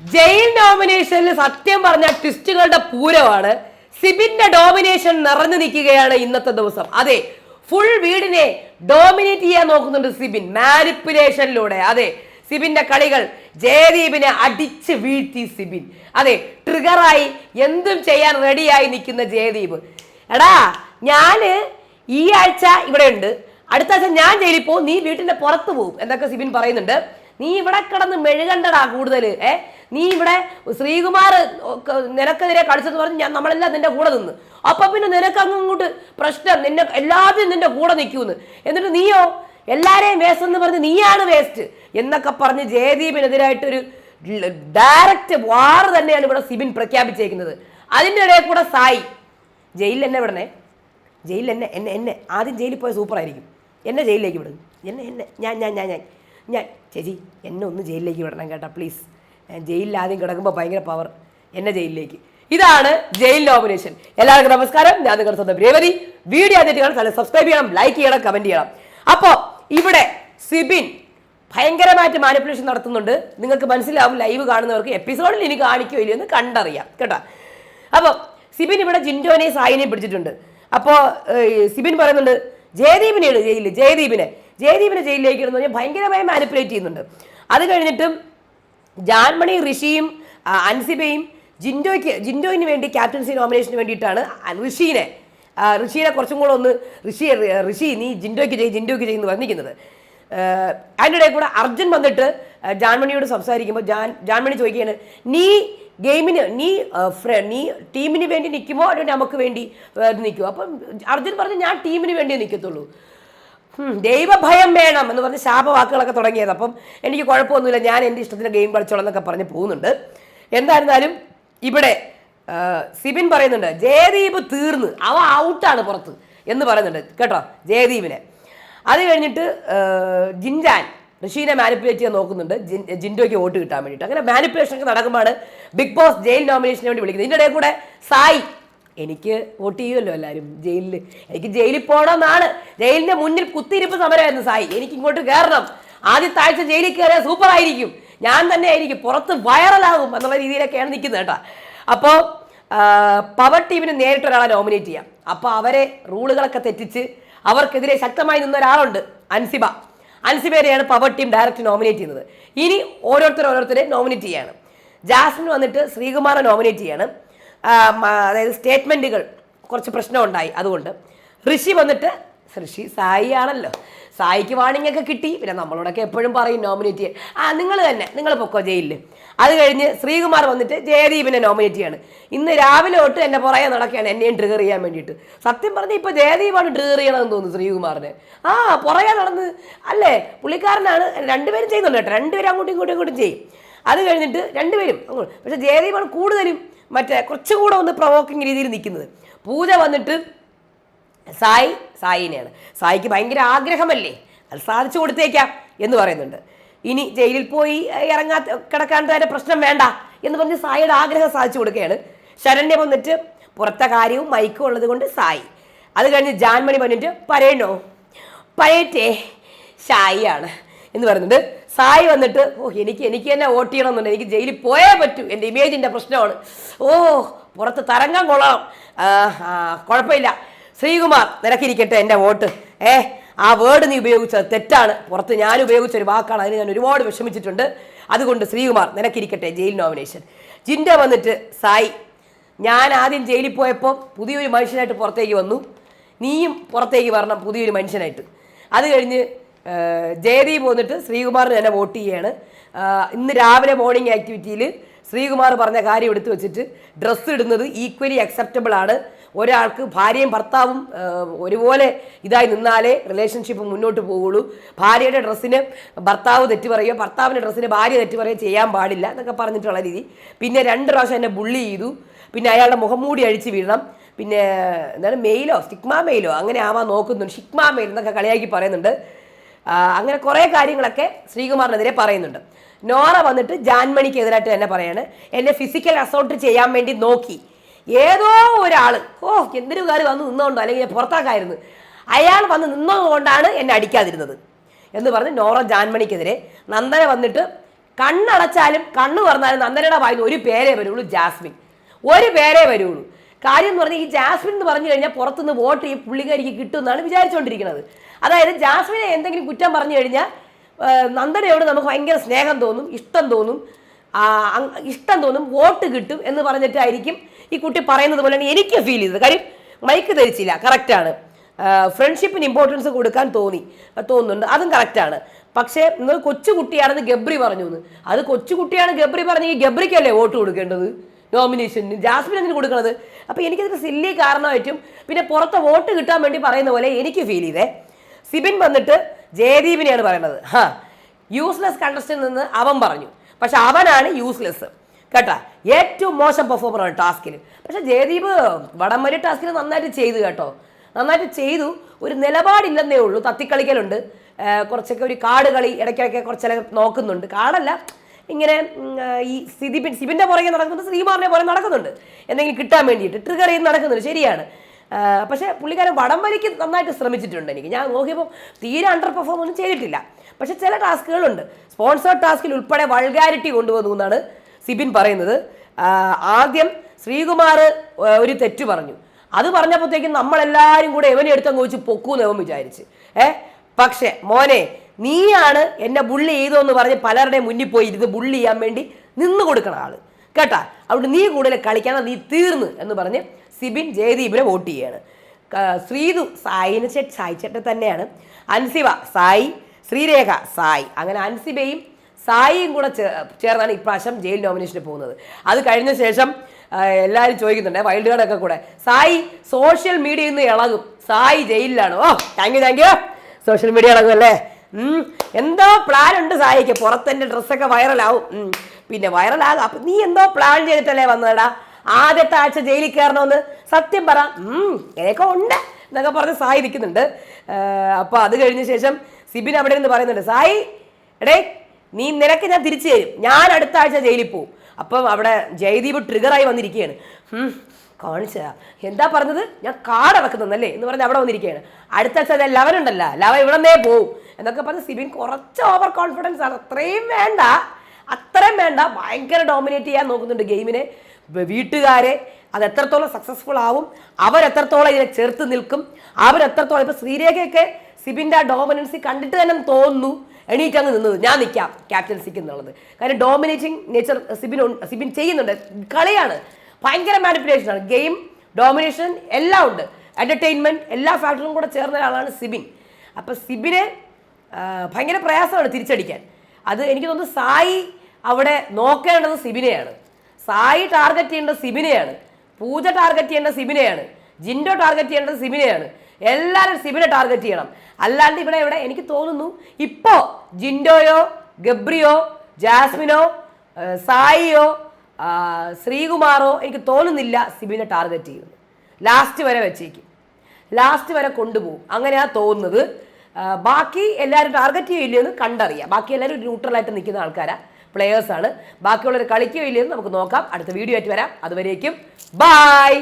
Jail നോമിനേഷനിൽ സത്യം പറഞ്ഞ ട്വിസ്റ്റുകളുടെ പൂരമാണ്. സിബിന്റെ domination നിറഞ്ഞു നിൽക്കുകയാണ് ഇന്നത്തെ ദിവസം. അതെ ഫുൾ വീടിനെ ഡോമിനേറ്റ് ചെയ്യാൻ നോക്കുന്നുണ്ട് സിബിൻ. മാനിപ്പുലേഷനിലൂടെ അതെ സിബിന്റെ കളികൾ ജയദീപിനെ അടിച്ച് വീഴ്ത്തി സിബിൻ. അതെ ട്രിഗറായി എന്തും ചെയ്യാൻ റെഡിയായി നിൽക്കുന്ന ജയദീപ്. എടാ ഞാൻ ഈ ആഴ്ച ഇവിടെ ഉണ്ട്. അടുത്ത ആഴ്ച ഞാൻ ജയിലിൽ പോകും. നീ വീട്ടിന്റെ പുറത്ത് പോകും. എന്നൊക്കെ സിബിൻ പറയുന്നുണ്ട്. നീ ഇവിടെ കിടന്ന് മെഴുകണ്ടടാ കൂടുതൽ ഏ? നീ ഇവിടെ ശ്രീകുമാർ നിനക്കെതിരെ കളിച്ചെന്ന് പറഞ്ഞ് ഞാൻ നമ്മളെല്ലാം നിന്റെ കൂടെ നിന്ന്. അപ്പൊ പിന്നെ നിനക്ക് അങ്ങോട്ട് പ്രശ്നം നിന്നെ എല്ലാവരും നിന്റെ കൂടെ നിൽക്കൂന്ന്. എന്നിട്ട് നീയോ എല്ലാരെയും വേസ്റ്റ് എന്ന് പറഞ്ഞ് നീയാണ് വേസ്റ്റ് എന്നൊക്കെ പറഞ്ഞ് ജയദീപിനെതിരായിട്ടൊരു ഡയറക്റ്റ് വാർ തന്നെയാണ് ഇവിടെ സിബിൻ പ്രഖ്യാപിച്ചേക്കുന്നത്. അതിന്റെ ഇടയിൽ കൂടെ സായി ജയിലിൽ എന്നെ വിടണേ? ജയിലിൽ എന്നെ എന്നെ എന്നെ. ആദ്യം ജയിലിൽ പോയ സൂപ്പറായിരിക്കും എന്നെ ജയിലിലേക്ക് വിടും. എന്നെ എന്നെ. ഞാൻ ഞാൻ ഞാൻ ഞാൻ ഞാൻ. ചേച്ചി എന്നെ ഒന്ന് ജയിലിലേക്ക് വിടണം കേട്ടോ പ്ലീസ് ജയിലിൽ ആദ്യം കിടക്കുമ്പോൾ ഭയങ്കര പവർ എന്നെ ജയിലിലേക്ക്. ഇതാണ് ജയിൽ നോമിനേഷൻ എല്ലാവർക്കും നമസ്കാരം. ഞാൻ നിങ്ങളുടെ സ്വന്തം രേവതി. വീഡിയോ ആദ്യമായിട്ട് കാണാൻ സബ്സ്ക്രൈബ് ചെയ്യണം ലൈക്ക് ചെയ്യണം കമന്റ് ചെയ്യണം. അപ്പോൾ ഇവിടെ സിബിൻ ഭയങ്കരമായിട്ട് മാനിപ്പുലേഷൻ നടത്തുന്നുണ്ട്. നിങ്ങൾക്ക് മനസ്സിലാവും ലൈവ് കാണുന്നവർക്ക് എപ്പിസോഡിൽ ഇനി കാണിക്കോ ഇല്ലയെന്ന് കണ്ടറിയാം. കേട്ടോ? അപ്പോൾ സിബിൻ ഇവിടെ ജിൻഡോനെ സായിനെ പിടിച്ചിട്ടുണ്ട്. അപ്പോൾ സിബിൻ പറയുന്നുണ്ട് ജയദീപിനെയാണ് ജയിലിൽ ജയദീപിനെ. ജയദീപിനെ ജയിലിലേക്ക് ഇടുന്നു ഭയങ്കരമായി മാനിപ്പുലേറ്റ് ചെയ്യുന്നുണ്ട്. അത് കഴിഞ്ഞിട്ടും ജാൻമണി ഋഷിയും അൻസിബയും ജിൻഡോയ്ക്ക് ജിൻഡോയിന് വേണ്ടി ക്യാപ്റ്റൻസി നോമിനേഷന് വേണ്ടിയിട്ടാണ് ഋഷീനെ ഋഷീനെ കുറച്ചും കൂടെ ഒന്ന് ഋഷി ഋഷി നീ ജിൻഡോയ്ക്ക് ചെയ്യും ജിൻഡോയ്ക്ക് ചെയ്യുന്നു വന്നിരിക്കുന്നത് അതിന്റെ ഇടയിൽ കൂടെ അർജുൻ വന്നിട്ട് ജാൻമണിയോട് സംസാരിക്കുമ്പോൾ ജാൻ ജാൻമണി ചോദിക്കുകയാണ് നീ ഗെയിമിന് നീ നീ ടീമിന് വേണ്ടി നിൽക്കുമോ? അല്ലെങ്കിൽ നമുക്ക് വേണ്ടി നിൽക്കുമോ? അപ്പം അർജുൻ പറഞ്ഞു ഞാൻ ടീമിന് വേണ്ടി നിൽക്കത്തുള്ളൂ. ദൈവഭയം വേണം എന്ന് പറഞ്ഞ് ശാപവാക്കുകളൊക്കെ തുടങ്ങിയത്. അപ്പം എനിക്ക് കുഴപ്പമൊന്നുമില്ല. ഞാൻ എന്റെ ഇഷ്ടത്തിന് ഗെയിം കളിച്ചോളാം എന്നൊക്കെ പറഞ്ഞ് പോകുന്നുണ്ട്. എന്തായിരുന്നാലും ഇവിടെ സിബിൻ പറയുന്നുണ്ട് ജയദീപ് തീർന്ന്. അവ ഔട്ടാണ് പുറത്ത് എന്ന് പറയുന്നുണ്ട്. കേട്ടോ ജയദീപിനെ. അത് കഴിഞ്ഞിട്ട് ജിൻജാൻ ഋഷീനെ മാനിപ്പുലേറ്റ് ചെയ്യാൻ നോക്കുന്നുണ്ട്. ജിൻ ജിൻഡോയ്ക്ക് വോട്ട് കിട്ടാൻ വേണ്ടിയിട്ട്. അങ്ങനെ മാനിപ്പുലേഷൻ ഒക്കെ നടക്കുമ്പോൾ ബിഗ് ബോസ് ജയിൽ നോമിനേഷന് വേണ്ടി വിളിക്കുന്നത്. ഇതിന്റെ ഇടയിൽ കൂടെ സായി എനിക്ക് വോട്ട് ചെയ്യുമല്ലോ എല്ലാവരും ജയിലിൽ എനിക്ക് ജയിലിൽ പോകണമെന്നാണ്. ജയിലിന്റെ മുന്നിൽ കുത്തിയിരിപ്പ് സമരമായിരുന്നു സായി. എനിക്ക് ഇങ്ങോട്ട് കയറണം. ആദ്യത്തെ ആഴ്ച ജയിലിൽ കയറിയാൽ സൂപ്പർ ആയിരിക്കും. ഞാൻ തന്നെ ആയിരിക്കും. പുറത്ത് വൈറലാകും എന്നുള്ള രീതിയിലൊക്കെയാണ് നിൽക്കുന്നത് കേട്ടോ. അപ്പോൾ പവർ ടീമിന് നേരിട്ട് ഒരാളെ നോമിനേറ്റ് ചെയ്യാം. അപ്പോൾ അവരെ റൂളുകളൊക്കെ തെറ്റിച്ച് അവർക്കെതിരെ ശക്തമായി നിന്ന ഒരാളുണ്ട് അൻസിബ. അൻസിബേരെയാണ് പവർ ടീം ഡയറക്റ്റ് നോമിനേറ്റ് ചെയ്യുന്നത്. ഇനി ഓരോരുത്തർ ഓരോരുത്തരെ നോമിനേറ്റ് ചെയ്യാണ്. ജാസ്മിൻ വന്നിട്ട് ശ്രീകുമാറെ നോമിനേറ്റ് ചെയ്യാണ്. അതായത് സ്റ്റേറ്റ്മെന്റുകൾ കുറച്ച് പ്രശ്നം ഉണ്ടായി അതുകൊണ്ട് ഋഷി വന്നിട്ട് ഋഷി സായി ആണല്ലോ സായിക്ക് വാണിംഗ് ഒക്കെ കിട്ടി. പിന്നെ നമ്മളോടൊക്കെ എപ്പോഴും പറയും നോമിനേറ്റ് ചെയ്യാൻ. ആ നിങ്ങൾ തന്നെ നിങ്ങൾ പൊക്കോ ജയിലിൽ അത് കഴിഞ്ഞ് ശ്രീകുമാർ വന്നിട്ട് ജയദീപിനെ നോമിനേറ്റ് ചെയ്യാണ്. ഇന്ന് രാവിലെ തൊട്ട് എന്നെ പുറകെ നടക്കുകയാണ് എന്നെയും ട്രിഗർ ചെയ്യാൻ വേണ്ടിയിട്ട്. സത്യം പറഞ്ഞാൽ ഇപ്പോൾ ജയദീപാണ് ട്രിഗർ ചെയ്യണമെന്ന് തോന്നുന്നു ശ്രീകുമാറിനെ. ആ പുറകെ നടന്ന് അല്ലേ? പുള്ളിക്കാരനാണ് രണ്ടുപേരും ചെയ്യുന്നുണ്ട് കേട്ടോ. രണ്ടുപേരും അങ്ങോട്ടും ഇങ്ങോട്ടും ഇങ്ങോട്ടും ചെയ്യും. അത് കഴിഞ്ഞിട്ട് രണ്ടുപേരും പക്ഷേ ജയദീപാണ് കൂടുതലും മറ്റേ കുറച്ചും കൂടെ ഒന്ന് പ്രൊവോക്കിംഗ് രീതിയിൽ നിൽക്കുന്നത്. പൂജ വന്നിട്ട് സായി സായിനെയാണ്. സായിക്ക് ഭയങ്കര ആഗ്രഹമല്ലേ? അത് സാധിച്ചു കൊടുത്തേക്കാം എന്ന് പറയുന്നുണ്ട്. ഇനി ജയിലിൽ പോയി ഇറങ്ങാ കിടക്കാണ്ട് തന്നെ പ്രശ്നം വേണ്ട എന്ന് പറഞ്ഞ് സായിയുടെ ആഗ്രഹം സാധിച്ചു കൊടുക്കുകയാണ്. ശരണ്യ വന്നിട്ട് പുറത്തെ കാര്യവും മൈക്കും ഉള്ളത് കൊണ്ട് സായി. അത് കഴിഞ്ഞ് ജാൻമണി പറഞ്ഞിട്ട് പറയണോ? പറയട്ടെ ഷായിയാണ് എന്ന് പറയുന്നുണ്ട്. സായി വന്നിട്ട് ഓ എനിക്ക് എനിക്ക് തന്നെ വോട്ട് ചെയ്യണമെന്നുണ്ട്. എനിക്ക് ജയിലിൽ പോയേ പറ്റൂ. എന്റെ ഇമേജിന്റെ പ്രശ്നമാണ്. ഓ പുറത്ത് തരംഗം കൊള്ളണം കുഴപ്പമില്ല. ശ്രീകുമാർ നിനക്കിരിക്കട്ടെ എന്റെ വോട്ട്. ഏ ആ വേർഡ് നീ ഉപയോഗിച്ചത് തെറ്റാണ്. പുറത്ത് ഞാൻ ഉപയോഗിച്ച ഒരു വാക്കാണ്. അതിന് ഞാൻ ഒരുപാട് വിഷമിച്ചിട്ടുണ്ട്. അതുകൊണ്ട് ശ്രീകുമാർ നിനക്കിരിക്കട്ടെ ജയിൽ നോമിനേഷൻ. ജിൻഡ വന്നിട്ട് സായി ഞാൻ ആദ്യം ജയിലിൽ പോയപ്പോൾ പുതിയൊരു മനുഷ്യനായിട്ട് പുറത്തേക്ക് വന്നു. നീയും പുറത്തേക്ക് വരണം പുതിയൊരു മനുഷ്യനായിട്ട്. അത് കഴിഞ്ഞ് ജയദീപ് വന്നിട്ട് ശ്രീകുമാറിന് തന്നെ വോട്ട് ചെയ്യാണ്. ഇന്ന് രാവിലെ മോർണിംഗ് ആക്ടിവിറ്റിയിൽ ശ്രീകുമാർ പറഞ്ഞ കാര്യം എടുത്തു വെച്ചിട്ട് ഡ്രസ്സ് ഇടുന്നത് ഈക്വലി അക്സെപ്റ്റബിൾ ആണ്. ഒരാൾക്ക് ഭാര്യയും ഭർത്താവും ഒരുപോലെ ഇതായി നിന്നാലേ റിലേഷൻഷിപ്പ് മുന്നോട്ട് പോകുള്ളൂ ഭാര്യയുടെ ഡ്രസ്സിന് ഭർത്താവ് തെറ്റ് പറയുക ഭർത്താവിന്റെ ഡ്രസ്സിന് ഭാര്യ തെറ്റ് പറയുക ചെയ്യാൻ പാടില്ല എന്നൊക്കെ പറഞ്ഞിട്ടുള്ള രീതി. പിന്നെ രണ്ട് പ്രാവശ്യം എന്നെ ബുള്ളി ചെയ്തു. പിന്നെ അയാളുടെ മുഖം മൂടി അഴിച്ച് വീഴണം പിന്നെ എന്താണ് മെയിലോ സ്റ്റിക്മാ മെയിലോ അങ്ങനെ ആവാൻ നോക്കുന്നുണ്ട്. ഷിക്മാ മെയിൽ എന്നൊക്കെ കളിയാക്കി പറയുന്നുണ്ട്. അങ്ങനെ കുറേ കാര്യങ്ങളൊക്കെ ശ്രീകുമാറിനെതിരെ പറയുന്നുണ്ട്. നോറ വന്നിട്ട് ജാൻമണിക്കെതിരായിട്ട് തന്നെ പറയാണ്. എന്നെ ഫിസിക്കൽ അസോൾട്ട് ചെയ്യാൻ വേണ്ടി നോക്കി. ഏതോ ഒരാൾ ഓ എന്തൊരു കാര്യം വന്ന് നിന്നോണ്ടോ? അല്ലെങ്കിൽ പുറത്താക്കായിരുന്നു. അയാൾ വന്ന് നിന്നതുകൊണ്ടാണ് എന്നെ അടിക്കാതിരുന്നത്. എന്ന് പറഞ്ഞ് നോറ ജാൻമണിക്കെതിരെ നന്ദന വന്നിട്ട് കണ്ണടച്ചാലും കണ്ണു പറഞ്ഞാലും നന്ദനയുടെ വായിന്ന് ഒരു പേരേ വരുള്ളൂ ജാസ്മിൻ. ഒരു പേരേ വരുള്ളൂ. കാര്യം എന്ന് പറഞ്ഞാൽ ഈ ജാസ്മിൻ എന്ന് പറഞ്ഞു കഴിഞ്ഞാൽ പുറത്തുനിന്ന് വോട്ട് ഈ പുള്ളിക്കാരിക്ക് കിട്ടുമെന്നാണ് വിചാരിച്ചുകൊണ്ടിരിക്കുന്നത് അതായത് ജാസ്മിനെ എന്തെങ്കിലും കുറ്റം പറഞ്ഞു കഴിഞ്ഞാൽ നന്ദനയോട് നമുക്ക് ഭയങ്കര സ്നേഹം തോന്നും ഇഷ്ടം തോന്നും ഇഷ്ടം തോന്നും വോട്ട് കിട്ടും എന്ന് പറഞ്ഞിട്ടായിരിക്കും ഈ കുട്ടി പറയുന്നത് പോലെ തന്നെ എനിക്ക് ഫീൽ ചെയ്തത്. കാര്യം മൈക്ക് ധരിച്ചില്ല കറക്റ്റാണ് ഫ്രണ്ട്ഷിപ്പിന് ഇമ്പോർട്ടൻസ് കൊടുക്കാൻ തോന്നി തോന്നുന്നുണ്ട് അതും കറക്റ്റാണ് പക്ഷേ നിങ്ങൾ കൊച്ചുകുട്ടിയാണെന്ന് ഗബ്രി പറഞ്ഞു അത് കൊച്ചുകുട്ടിയാണ് ഗബ്രി പറഞ്ഞെങ്കിൽ ഗബ്രിക്കല്ലേ വോട്ട് കൊടുക്കേണ്ടത്? നോമിനേഷന് ജാസ്മിൻ എന്തിനു കൊടുക്കണത്? അപ്പോൾ എനിക്കതിന് സില്ലി കാരണമായിട്ടും പിന്നെ പുറത്തെ വോട്ട് കിട്ടാൻ വേണ്ടി പറയുന്ന പോലെ എനിക്ക് ഫീൽ ചെയ്തേ. സിബിൻ വന്നിട്ട് ജയദീപിനെയാണ് പറയുന്നത് ഹാ. യൂസ്ലെസ് കണ്ടസ്റ്റിൽ നിന്ന് അവൻ പറഞ്ഞു. പക്ഷെ അവനാണ് യൂസ്ലെസ് കേട്ടാ? ഏറ്റവും മോശം പെർഫോമറാണ് ടാസ്കിൽ. പക്ഷെ ജയദീപ് വടംവലി ടാസ്കിൽ നന്നായിട്ട് ചെയ്തു കേട്ടോ. നന്നായിട്ട് ചെയ്തു. ഒരു നിലപാടില്ലെന്നേ ഉള്ളൂ. തത്തിക്കളിക്കലുണ്ട്. കുറച്ചൊക്കെ ഒരു കാട് കളി ഇടയ്ക്കൊക്കെ കുറച്ചൊക്കെ നോക്കുന്നുണ്ട്. കാടല്ല. ഇങ്ങനെ ഈ സിബിൻ സിബിന്റെ പുറകെ നടക്കുന്നുണ്ട് ശ്രീമാറിനെ പോലെ നടക്കുന്നുണ്ട്. എന്തെങ്കിലും കിട്ടാൻ വേണ്ടിയിട്ട്. ട്രിഗർ ചെയ്ത് നടക്കുന്നുണ്ട്. ശരിയാണ്. പക്ഷേ പുള്ളിക്കാരൻ വടം വലിക്ക് നന്നായിട്ട് ശ്രമിച്ചിട്ടുണ്ട് എനിക്ക്. ഞാൻ നോക്കിയപ്പോൾ തീരെ അണ്ടർ പെർഫോം ഒന്നും ചെയ്തിട്ടില്ല. പക്ഷെ ചില ടാസ്കുകളുണ്ട്. സ്പോൺസേർഡ് ടാസ്കിൽ ഉൾപ്പെടെ വൾഗാരിറ്റി കൊണ്ടുവന്നു എന്നാണ് സിബിൻ പറയുന്നത്. ആദ്യം ശ്രീകുമാർ ഒരു തെറ്റ് പറഞ്ഞു. അത് പറഞ്ഞപ്പോഴത്തേക്കും നമ്മളെല്ലാവരും കൂടെ എവനെ എടുത്തങ്ങ് വെച്ച് പൊക്കൂന്ന് അവൻ വിചാരിച്ച്. ഏ? പക്ഷേ മോനെ നീയാണ് എന്നെ ബുള്ളി ചെയ്തു എന്ന് പറഞ്ഞ് പലരുടെയും മുന്നിൽ പോയി ഇരുന്ന് ബുള്ളി ചെയ്യാൻ വേണ്ടി നിന്ന് കൊടുക്കണ ആൾ. കേട്ടാ? അവിടെ നീ കൂടുതൽ കളിക്കണം നീ തീർന്ന് എന്ന് പറഞ്ഞ് സിബിൻ ജയദീപിനെ വോട്ട് ചെയ്യാണ്. ശ്രീതു സായിന് ചേട്ട് സായി ചേട്ടൻ തന്നെയാണ്. അൻസിബ സായി ശ്രീരേഖ സായി. അങ്ങനെ അൻസിബയും സായിയും കൂടെ ചേർന്നാണ് ഇപ്രാവശ്യം ജയിൽ നോമിനേഷന് പോകുന്നത്. അത് കഴിഞ്ഞ ശേഷം എല്ലാവരും ചോദിക്കുന്നുണ്ട് വൈൽഡ് കാർഡൊക്കെ കൂടെ. സായി സോഷ്യൽ മീഡിയയിൽ നിന്ന് ഇളകും. സായി ജയിലിലാണ്. ഓ thank you thank you social media ഇളകും അല്ലേ. എന്തോ പ്ലാൻ ഉണ്ട് സായിക്ക്. പുറത്തെന്റെ ഡ്രസ്സൊക്കെ വൈറലാവും. പിന്നെ വൈറലാകും അപ്പം നീ എന്തോ പ്ലാൻ ചെയ്തിട്ടല്ലേ വന്നതടാ? ആദ്യത്തെ ആഴ്ച ജയിലിൽ കയറണമെന്ന് സത്യം പറ. ഇതൊക്കെ ഉണ്ട് എന്നൊക്കെ പറഞ്ഞ് സായി നിൽക്കുന്നുണ്ട്. അപ്പോൾ അത് കഴിഞ്ഞ ശേഷം സിബിൻ അവിടെ നിന്ന് പറയുന്നുണ്ട് സായി എടേ നീ നിനക്ക് ഞാൻ തിരിച്ചു തരും. ഞാൻ അടുത്ത ആഴ്ച ജയിലിൽ പോവും. അപ്പം അവിടെ ജയദീപ് ട്രിഗറായി വന്നിരിക്കുകയാണ്. കാണിച്ചതാ എന്താ പറഞ്ഞത്? ഞാൻ കാടടക്കുന്നല്ലേ എന്ന് പറഞ്ഞ് അവിടെ വന്നിരിക്കുകയാണ്. അടുത്ത ആഴ്ച ലവൻ ഉണ്ടല്ലോ. ലവൻ ഇവിടെ നിന്നേ പോവും. എന്നൊക്കെ പറഞ്ഞ് സിബിൻ കുറച്ച് ഓവർ കോൺഫിഡൻസ് ആണ്. അത്രയും വേണ്ട. അത്രയും വേണ്ട. ഭയങ്കര ഡോമിനേറ്റ് ചെയ്യാൻ നോക്കുന്നുണ്ട് ഗെയിമിനെ വീട്ടുകാരെ അത് എത്രത്തോളം സക്സസ്ഫുൾ ആവും അവരെത്രത്തോളം ഇതിനെ ചേർത്ത് നിൽക്കും അവരെത്രത്തോളം ഇപ്പൊ ശ്രീരേഖയൊക്കെ സിബിന്റെ ആ ഡോമിനൻസി കണ്ടിട്ട് തന്നെ തോന്നുന്നു എണീറ്റ് അങ്ങ് നിന്നത്. ഞാൻ നിൽക്കാം ക്യാപ്റ്റൻസിക്ക് എന്നുള്ളത്. കാരണം ഡോമിനേറ്റിംഗ് നേച്ചർ സിബിൻ സിബിൻ ചെയ്യുന്നുണ്ട്. കളിയാണ്. ഭയങ്കര മാനിപ്പുലേഷൻ ആണ്. ഗെയിം ഡോമിനേഷൻ എല്ലാം ഉണ്ട്. എന്റർടൈൻമെന്റ് എല്ലാ ഫാക്ടറും കൂടെ ചേർന്ന ഒരാളാണ് സിബിൻ. അപ്പോൾ സിബിനെ ഭയങ്കര പ്രയാസമാണ് തിരിച്ചടിക്കാൻ. അത് എനിക്ക് തോന്നുന്നു സായി അവിടെ നോക്കേണ്ടത് സിബിനെയാണ്. സായി ടാർഗറ്റ് ചെയ്യേണ്ടത് സിബിനെയാണ്. പൂജ ടാർഗറ്റ് ചെയ്യേണ്ടത് സിബിനെയാണ്. ജിൻഡോ ടാർഗറ്റ് ചെയ്യേണ്ടത് സിബിനെയാണ്. എല്ലാവരും സിബിനെ ടാർഗറ്റ് ചെയ്യണം. അല്ലാണ്ട് ഇവിടെ ഇവിടെ എനിക്ക് തോന്നുന്നു ഇപ്പോൾ ജിൻഡോയോ ഗബ്രിയോ ജാസ്മിനോ സായിയോ ശ്രീകുമാറോ എനിക്ക് തോന്നുന്നില്ല സിബിനെ ടാർഗറ്റ് ചെയ്യുന്നു. ലാസ്റ്റ് വരെ വെച്ചേക്കും. ലാസ്റ്റ് വരെ കൊണ്ടുപോകും. അങ്ങനെയാണ് തോന്നുന്നത്. ബാക്കി എല്ലാവരും ടാർഗറ്റ് ചെയ്യില്ലെന്ന് കണ്ടറിയാം. ബാക്കി എല്ലാവരും ന്യൂട്രലായിട്ട് നിൽക്കുന്ന ആൾക്കാരാണ് പ്ലേയേഴ്സാണ് ബാക്കിയുള്ളവർ കളിക്കുകയില്ലെന്ന് നമുക്ക് നോക്കാം. അടുത്ത വീഡിയോ ആയിട്ട് വരാം. അതുവരേക്കും ബായ്